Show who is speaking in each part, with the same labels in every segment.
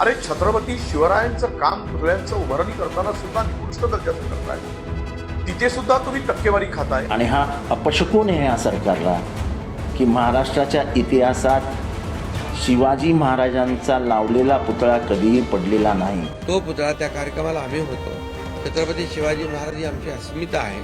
Speaker 1: अरे छत्रपती शिवरायांचं काम पुतळ्यांचं उभारणी करताना सुद्धा निकृष्ट दर्जाचं करताय. तिथे सुद्धा तुम्ही टक्केवारी खाताय.
Speaker 2: आणि हा अपशकून आहे या सरकारला की महाराष्ट्राच्या इतिहासात शिवाजी महाराजांचा लावलेला पुतळा कधीही पडलेला नाही.
Speaker 3: तो पुतळा त्या कार्यक्रमाला आम्ही होतो. छत्रपती शिवाजी महाराज ही आमची अस्मिता आहे.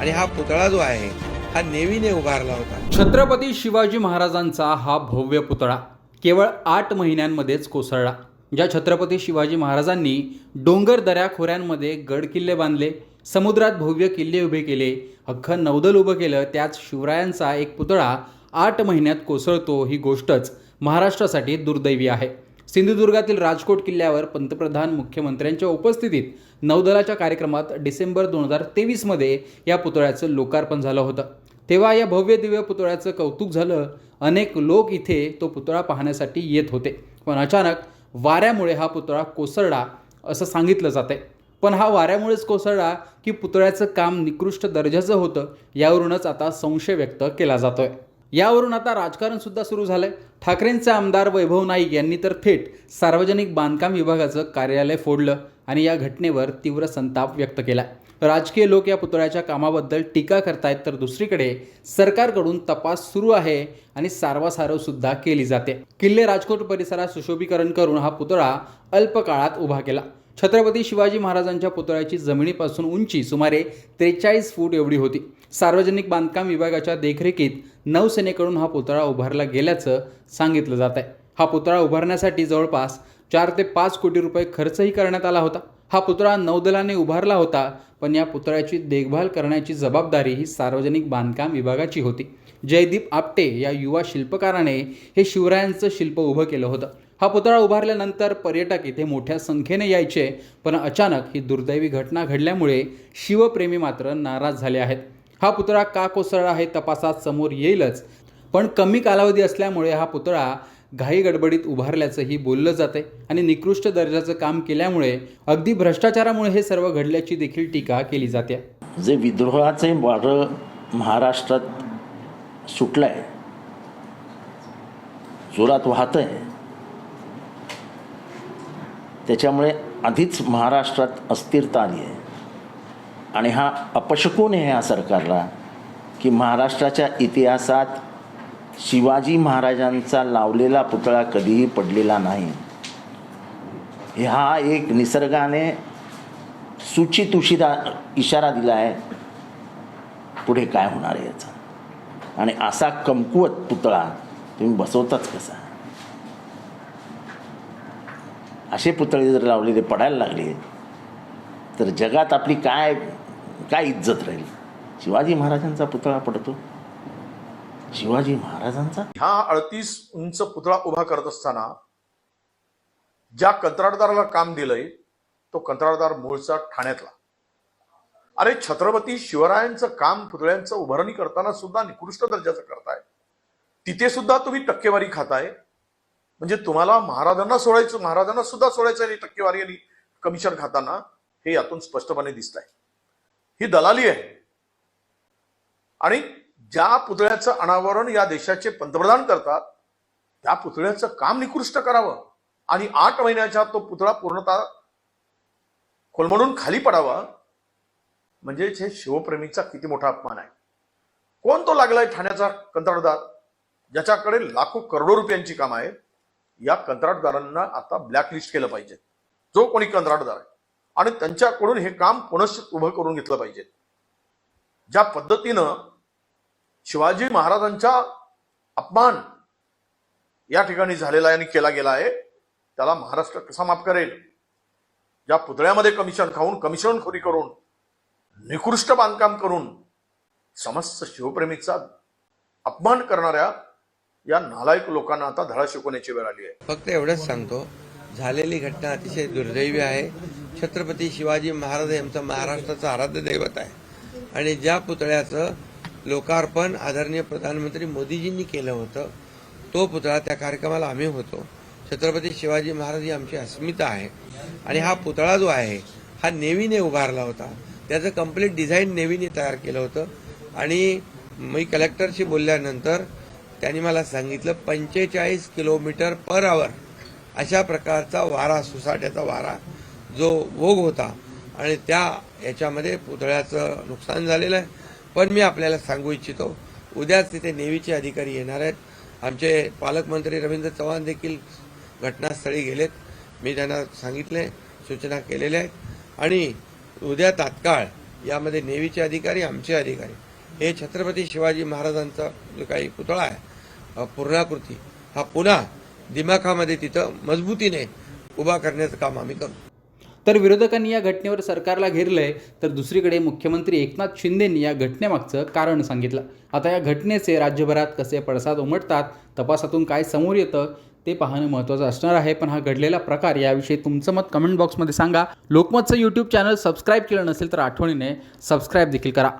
Speaker 3: आणि हा पुतळा जो आहे हा नेवीने उभारला होता.
Speaker 4: छत्रपती शिवाजी महाराजांचा हा भव्य पुतळा केवळ आठ महिन्यांमध्येच कोसळला. ज्या छत्रपती शिवाजी महाराजांनी डोंगर दऱ्या खोऱ्यांमध्ये गड किल्ले बांधले समुद्रात भव्य किल्ले उभे केले अख्खं नौदल उभं केलं त्याच शिवरायांचा एक पुतळा आठ महिन्यात कोसळतो ही गोष्टच महाराष्ट्रासाठी दुर्दैवी आहे. सिंधुदुर्गातील राजकोट किल्ल्यावर पंतप्रधान मुख्यमंत्र्यांच्या उपस्थितीत नौदलाच्या कार्यक्रमात डिसेंबर दोन हजार तेवीसमध्ये या पुतळ्याचं लोकार्पण झालं होतं. तेव्हा या भव्य दिव्य पुतळ्याचं कौतुक झालं. अनेक लोक इथे तो पुतळा पाहण्यासाठी येत होते. पण अचानक वाऱ्यामुळे हा पुतळा कोसळला असं सांगितलं जातंय. पण हा वाऱ्यामुळेच कोसळला की पुतळ्याचं काम निकृष्ट दर्जाचं होतं यावरूनच आता संशय व्यक्त केला जातोय. यावरून आता राजकारण सुद्धा सुरू झालंय. ठाकरेंचे आमदार वैभव नाईक यांनी तर थेट सार्वजनिक बांधकाम विभागाचं कार्यालय फोडलं आणि या घटनेवर तीव्र संताप व्यक्त केला. राजकीय लोक या पुतळ्याच्या कामाबद्दल टीका करतायत तर दुसरीकडे सरकारकडून तपास सुरू आहे आणि सारवासारव सुद्धा केली जाते. किल्ले राजकोट परिसरात सुशोभीकरण करून हा पुतळा अल्प काळात उभा केला. छत्रपती शिवाजी महाराजांच्या पुतळ्याची जमिनीपासून उंची सुमारे त्रेचाळीस फूट एवढी होती. सार्वजनिक बांधकाम विभागाच्या देखरेखीत नौसेनेकडून हा पुतळा उभारला गेल्याचं सांगितलं जात आहे हा पुतळा उभारण्यासाठी जवळपास चार ते पाच कोटी रुपये खर्चही करण्यात आला होता. हा पुतळा नौदलाने उभारला होता पण या पुतळ्याची देखभाल करण्याची जबाबदारी ही सार्वजनिक बांधकाम विभागाची होती. जयदीप आपटे या युवा शिल्पकाराने हे शिवरायांचं शिल्प उभं केलं होतं. हा पुतळा उभारल्यानंतर पर्यटक इथे मोठ्या संख्येने यायचे पण अचानक ही दुर्दैवी घटना घडल्यामुळे शिवप्रेमी मात्र नाराज झाले आहेत. हा पुतळा का कोसळला हे तपासात समोर येईलच पण कमी कालावधी असल्यामुळे हा पुतळा घाई गडबडीत उभारल्याचंही बोललं जाते आणि निकृष्ट दर्जाचं काम केल्यामुळे अगदी भ्रष्टाचारामुळे हे सर्व घडल्याची देखील टीका केली जाते.
Speaker 2: जे विद्रोहाचे वारं महाराष्ट्रात सुटलं आहे जोरात वाहत आहे त्याच्यामुळे आधीच महाराष्ट्रात अस्थिरता आली आहे. आणि हा अपशकून आहे ह्या सरकारला की महाराष्ट्राच्या इतिहासात शिवाजी महाराजांचा लावलेला पुतळा कधीही पडलेला नाही. हा एक निसर्गाने सूचित उशिरा इशारा दिला आहे पुढे काय होणार आहे याचा? आणि असा कमकुवत पुतळा तुम्ही बसवताच कसा? असे पुतळे जर लावलेले पडायला लागले तर जगात आपली काय काय इज्जत राहील? शिवाजी महाराजांचा पुतळा पडतो. शिवाजी महाराजांचा?
Speaker 1: ह्या अडतीस उंच पुतळा उभा करत असताना ज्या कंत्राटदाराला काम दिलंय तो कंत्राटदार मूळचा ठाण्यातला. अरे छत्रपती शिवरायांचं काम पुतळ्यांचं उभारणी करताना सुद्धा निकृष्ट दर्जाचं करताय. तिथे सुद्धा तुम्ही टक्केवारी खाताय. म्हणजे तुम्हाला महाराजांना सोडायचं महाराजांना सुद्धा सोडायचं आणि टक्केवारी आणि कमिशन खाताना हे यातून स्पष्टपणे दिसत आहे ही दलाली आहे. आणि ज्या पुतळ्याचं अनावरण या देशाचे पंतप्रधान करतात त्या पुतळ्याचं काम निकृष्ट करावं आणि आठ महिन्याच्या तो पुतळा पूर्णतः कोलमडून खाली पडावा म्हणजे हे शिवप्रेमीचा किती मोठा अपमान आहे. कोण तो लागलाय ठाण्याचा कंत्राटदार? ज्याच्याकडे लाखो करोडो रुपयांची काम आहेत या कंत्राटदारांना आता ब्लॅकलिस्ट केलं पाहिजे. जो कोणी कंत्राटदार आहे. आणि त्यांच्याकडून हे काम पुनश्च उभं करून घेतलं पाहिजे. ज्या पद्धतीनं शिवाजी महाराजांचा अपमान या ठिकाणी झालेला आहे आणि केला गेला आहे. त्याला महाराष्ट्र कसा माफ करेल? ज्या पुतळ्यामध्ये कमिशन खाऊन कमिशनखोरी करून निकृष्ट बांधकाम करून समस्त शिवप्रेमीचा अपमान करणाऱ्या या नालायक लोकांना आता धडा शिकवण्याची वेळ आली आहे.
Speaker 3: फक्त एवढंच सांगतो झालेली घटना अतिशय दुर्दैवी आहे. छत्रपती शिवाजी महाराज यांचं महाराष्ट्राचं आराध्य दैवत आहे. आणि ज्या पुतळ्याचं लोकार्पण आदरणीय प्रधानमंत्री मोदीजींनी केलं होतं. तो पुतळा त्या कार्यक्रमाला आम्ही होतो. छत्रपती शिवाजी महाराज ही आमची अस्मिता आहे. आणि हा पुतळा जो आहे हा नेव्हीने उभारला होता. त्याचं कंप्लीट डिझाईन नेव्हीने तयार केलं होतं. आणि मी कलेक्टरशी बोलल्यानंतर त्यांनी मला सांगितलं पंचेचाळीस किलोमीटर पर आवर अशा प्रकारचा वारा सुसाट्याचा वारा जो वोग होता. आणि त्या याच्यामध्ये पुतळ्याचं नुकसान झालेलं आहे. पण मी आपल्याला सांगू इच्छितो उद्याच तिथे नेव्हीचे अधिकारी येणार आहेत. आमचे पालकमंत्री रवींद्र चव्हाण देखील घटनास्थळी गेलेत. मी त्यांना सांगितले सूचना केलेल्या आहेत. आणि उद्या तात्काळ यामध्ये नेव्हीचे अधिकारी आमचे अधिकारी. हे छत्रपती शिवाजी महाराजांचा जो काही पुतळा आहे पूर्णाकृती हा पुन्हा दिमाखामध्ये तिथं मजबूतीने उभा करण्याचं काम आम्ही करू
Speaker 4: तर विरोधकांनी या घटनेवर सरकारला घेरलंय तर दुसरीकडे मुख्यमंत्री एकनाथ शिंदेंनी या घटनेमागचं कारण सांगितलं. आता या घटनेचे राज्यभरात कसे पडसाद उमटतात तपासातून काय समोर येतं ते पाहणं महत्त्वाचं असणार आहे. पण हा घडलेला प्रकार याविषयी तुमचं मत कमेंट बॉक्समध्ये सांगा. लोकमतचं यूट्यूब चॅनल सबस्क्राईब केलं नसेल तर आठवणीने सबस्क्राईब देखील करा.